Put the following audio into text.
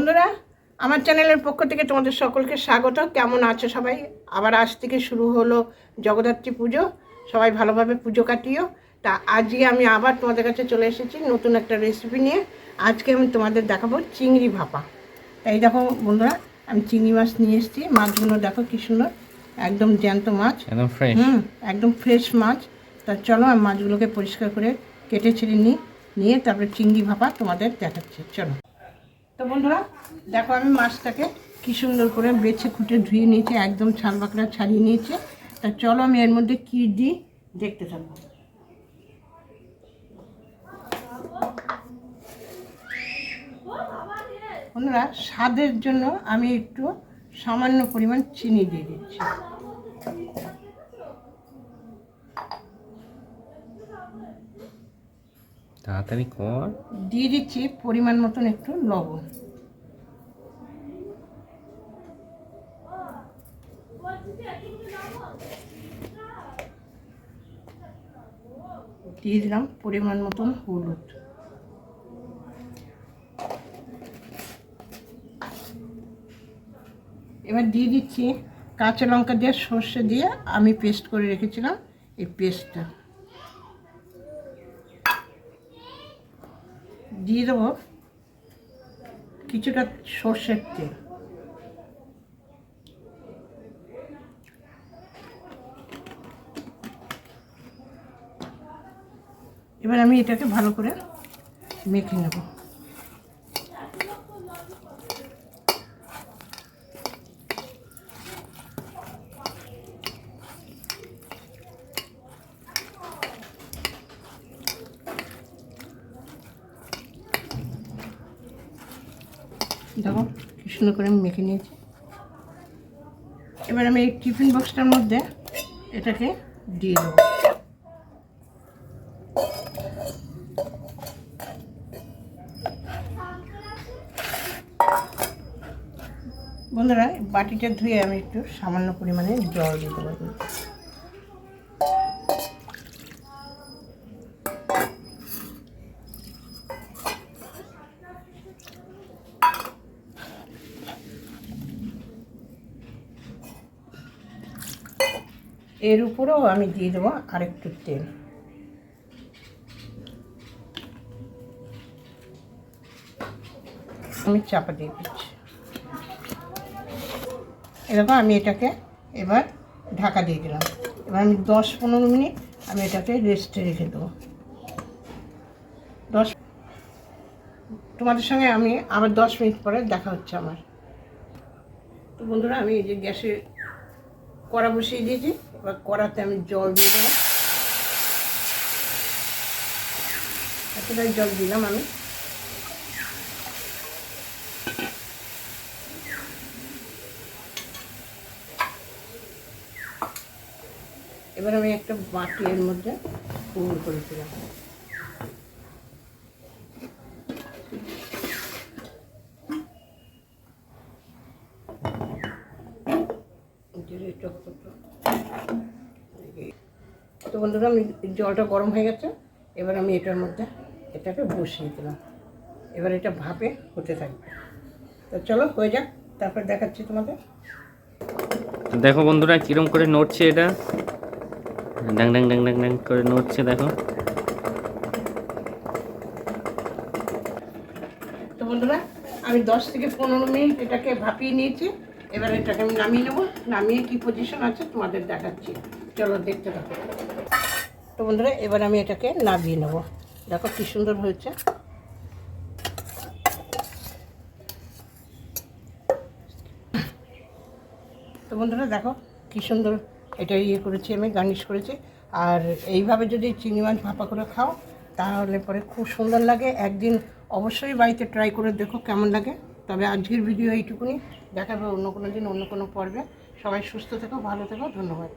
বন্ধুরা আমার চ্যানেলের পক্ষ থেকে তোমাদের সকলকে স্বাগত। কেমন আছো সবাই? আবার আজ থেকে শুরু হলো জগদ্ধাত্রী পুজো। সবাই ভালোভাবে পুজো কাটিও। তা আজকে আমি আবার তোমাদের কাছে চলে এসেছি নতুন একটা রেসিপি নিয়ে। আজকে আমি তোমাদের দেখাবো চিংড়ি ভাপা। তাই দেখো বন্ধুরা আমি চিংড়ি মাছ নিয়ে এসেছি। মাছগুলো দেখো কি সুন্দর একদম জ্যান্ত মাছ। একদম ফ্রেশ হুম একদম ফ্রেশ মাছ। তা চলো আমি মাছগুলোকে পরিষ্কার করে কেটে ছেড়ে নিই। নিয়ে তারপরে চিংড়ি ভাপা তোমাদের দেখাচ্ছি। চলো। তো বন্ধুরা, দেখো আমি মাছটাকে কি সুন্দর করে বেছে খুঁটে ধুয়ে নিয়েছি, একদম ছাল বাকড়া ছাড়িয়ে নিয়েছে। তা চলো আমি এর মধ্যে কী দিই দেখতে থাকব। বন্ধুরা, স্বাদের জন্য আমি একটু সামান্য পরিমাণ চিনি দিয়ে দিচ্ছি। তাড়াতাড়ি কর। দিয়ে দিচ্ছি পরিমাণ মতন একটু লবণ। দিয়ে দিলাম পরিমাণ মতন হলুদ। এবার দিয়ে দিচ্ছি কাঁচা লঙ্কা দিয়ে সর্ষে দিয়ে আমি পেস্ট করে রেখেছিলাম এই পেস্টটা। দিয়ে দেবো কিছুটা সর্ষের তেল। এবার আমি এটাকে ভালো করে মেখে নেব। দেখো, কি সুন্দর করে আমি মেখে নিয়েছি। এবার আমি এই টিফিন বক্সটার মধ্যে এটাকে দিয়ে দেবো। বন্ধুরা, বাটিটা ধুয়ে আমি একটু সামান্য পরিমাণে জল দিতে পারব এর উপরেও আমি দিয়ে দেবো আরেকটু তেল। আমি চাপা দিয়ে দিচ্ছি। এরকম আমি এটাকে এবার ঢাকা দিয়ে দিলাম। এবার আমি দশ পনেরো মিনিট আমি এটাকে রেস্টে রেখে দেবো। দশ তোমাদের সঙ্গে আমি আবার দশ মিনিট পরে দেখা হচ্ছে আমার। তো বন্ধুরা, আমি এই যে গ্যাসে কড়া বসিয়ে দিয়েছি। এবার কড়াতে আমি জল দিয়ে দেবো এতটাই জল দিলাম আমি এবার আমি একটা বাটি এর মধ্যে পুর করে দিলাম জিরে টকটক। তো বন্ধুরা আমি জলটা গরম হয়ে গেছে। এবার আমি এটার মধ্যে এটাকে বসিয়ে দিলাম। এবার এটা ভাপে হতে থাকবে। তো চলো হয়ে যাক। তারপর দেখাচ্ছি তোমাদের। দেখো বন্ধুরা কিরম করে নড়ছে এটা। ডাং ডাং ডাং ডাং ডাং করে নড়ছে দেখো। তো বন্ধুরা আমি দশ থেকে পনেরো মিনিট এটাকে ভাপিয়ে নিয়েছি। এবার এটাকে আমি নামিয়ে নেব। নামিয়ে কি পজিশন আছে তোমাদের দেখাচ্ছি। চলো দেখতে থাকো। তো বন্ধুরা, এবার আমি এটাকে নামিয়ে নেব। দেখো কি সুন্দর হয়েছে। তো বন্ধুরা, দেখো কি সুন্দর এটা ইয়ে করেছি আমি, গার্নিশ করেছি। আর এইভাবে যদি চিংড়ি মাছ ভাপা করে খাও, তাহলে পরে খুব সুন্দর লাগে। একদিন অবশ্যই বাড়িতে ট্রাই করে দেখো কেমন লাগে। তবে আজকের ভিডিও এইটুকুনি। দেখাবে অন্য কোনো দিন, অন্য কোনো পর্বে। সবাই সুস্থ থেকো, ভালো থেকো, ধন্যবাদ।